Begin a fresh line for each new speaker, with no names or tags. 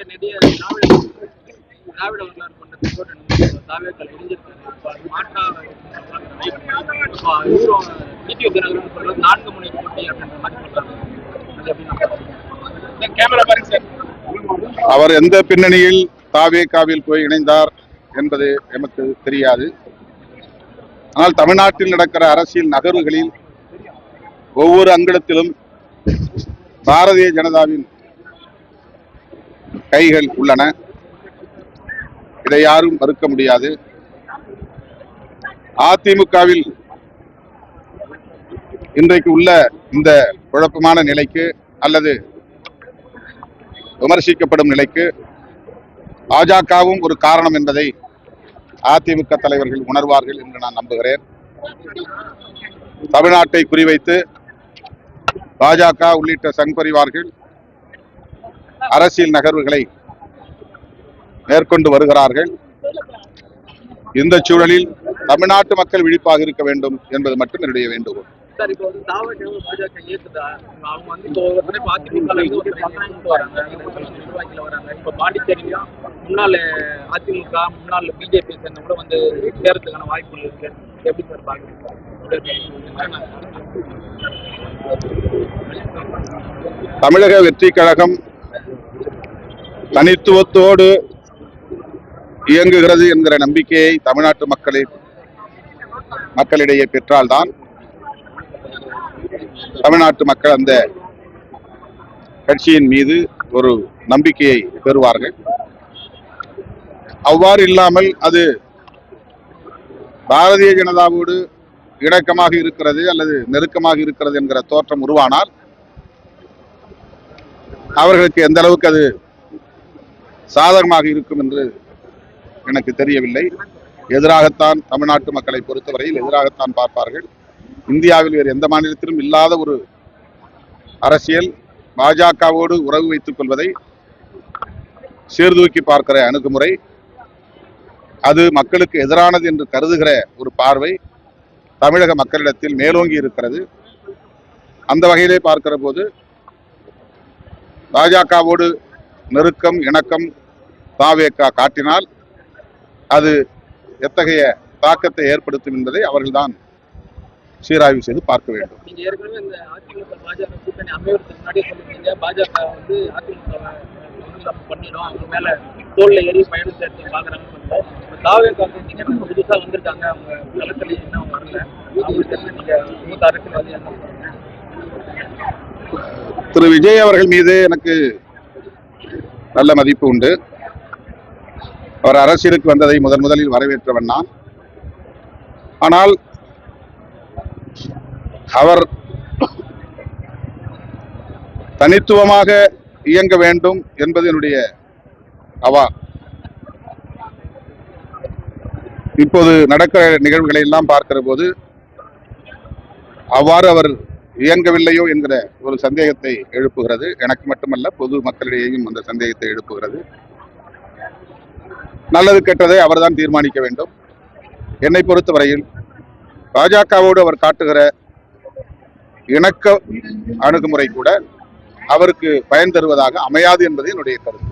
திரட்ட நிதியை திராவிட திராவிட வரலாறு கொண்ட திமுக தாவேக்கள் முடிஞ்சிருக்காரு இப்போ மாற்றா இவரும் டிடிவி தினகரன் சொல்றது நான்கு முனை போட்டி அப்படின்ற மாதிரி சொல்றாங்க. கேமரா பாருங்க சார்.
அவர் எந்த பின்னணியில் தாவேக்காவில் போய் இணைந்தார் என்பது எமக்கு தெரியாது. ஆனால் தமிழ்நாட்டில் நடக்கிற அரசியல் நகர்வுகளில் ஒவ்வொரு அங்கலத்திலும் பாரதிய ஜனதாவின் கைகள் உள்ளன. இதை யாரும் மறுக்க முடியாது. அதிமுகவில் இன்றைக்கு உள்ள இந்த குழப்பமான நிலைக்கு அல்லது விமர்சிக்கப்படும் நிலைக்கு பாஜகவும் ஒரு காரணம் என்பதை அதிமுக தலைவர்கள் உணர்வார்கள் என்று நான் நம்புகிறேன். தமிழ்நாட்டை குறிவைத்து பாஜக உள்ளிட்ட சங் பரிவார்கள் அரசியல் நகர்வுகளை மேற்கொண்டு வருகிறார்கள். இந்த சூழலில் தமிழ்நாட்டு மக்கள் விழிப்பாக இருக்க வேண்டும் என்பது மட்டும் என்னுடைய வேண்டுகோள்.
முன்னாள் அதிமுக முன்னாள் பிஜேபி கூட வந்து சேரத்துக்கான வாய்ப்புகள் இருக்கு. எப்படி சார் பாக்குறீங்க?
தமிழக வெற்றி கழகம் தனித்துவத்தோடு இயங்குகிறது என்கிற நம்பிக்கையை தமிழ்நாட்டு மக்களை மக்களிடையே பெற்றால்தான் தமிழ்நாட்டு மக்கள் அந்த கட்சியின் மீது ஒரு நம்பிக்கையை பெறுவார்கள். அவ்வாறு இல்லாமல் அது பாரதிய ஜனதாவோடு இணக்கமாக இருக்கிறது அல்லது நெருக்கமாக இருக்கிறது என்கிற தோற்றம் உருவானால் அவர்களுக்கு எந்த அளவுக்கு அது சாதகமாக இருக்கும் என்று எனக்கு தெரியவில்லை. எதிராகத்தான் தமிழ்நாட்டு மக்களை பொறுத்தவரையில் எதிராகத்தான் பார்ப்பார்கள். இந்தியாவில் வேறு எந்த மாநிலத்திலும் இல்லாத ஒரு அரசியல் பாஜகவோடு உறவு வைத்துக் கொள்வதை சீர்தூக்கி பார்க்கிற அணுகுமுறை அது மக்களுக்கு எதிரானது என்று கருதுகிற ஒரு பார்வை தமிழக மக்களிடத்தில் மேலோங்கி இருக்கிறது. அந்த வகையிலே பார்க்கிற போது பாஜகவோடு நெருக்கம் இணக்கம் தாவேக்கா காட்டினால் அது எத்தகைய தாக்கத்தை ஏற்படுத்தும் என்பதை அவர்கள்தான் சீராய்வு செய்து பார்க்க வேண்டும்? திரு விஜய் அவர்கள் மீது எனக்கு நல்ல மதிப்பு உண்டு. அவர் அரசியலுக்கு வந்ததை முதன் முதலில் வரவேற்றவன் நான். ஆனால் அவர் தனித்துவமாக இயங்க வேண்டும் என்பது என்னுடைய அவா. இப்போது நடக்கிற நிகழ்வுகளை எல்லாம் பார்க்கிற போது அவ்வாறு அவர் இயங்கவில்லையோ என்கிற ஒரு சந்தேகத்தை எழுப்புகிறது. எனக்கு மட்டுமல்ல பொது மக்களிடையேயும் அந்த சந்தேகத்தை எழுப்புகிறது. நல்லது கெட்டதை அவர்தான் தீர்மானிக்க வேண்டும். என்னை பொறுத்தவரையில் பாஜகவோடு அவர் காட்டுகிற இணக்க அணுகுமுறை கூட அவருக்கு பயன் தருவதாக அமையாது என்பது என்னுடைய கருத்து.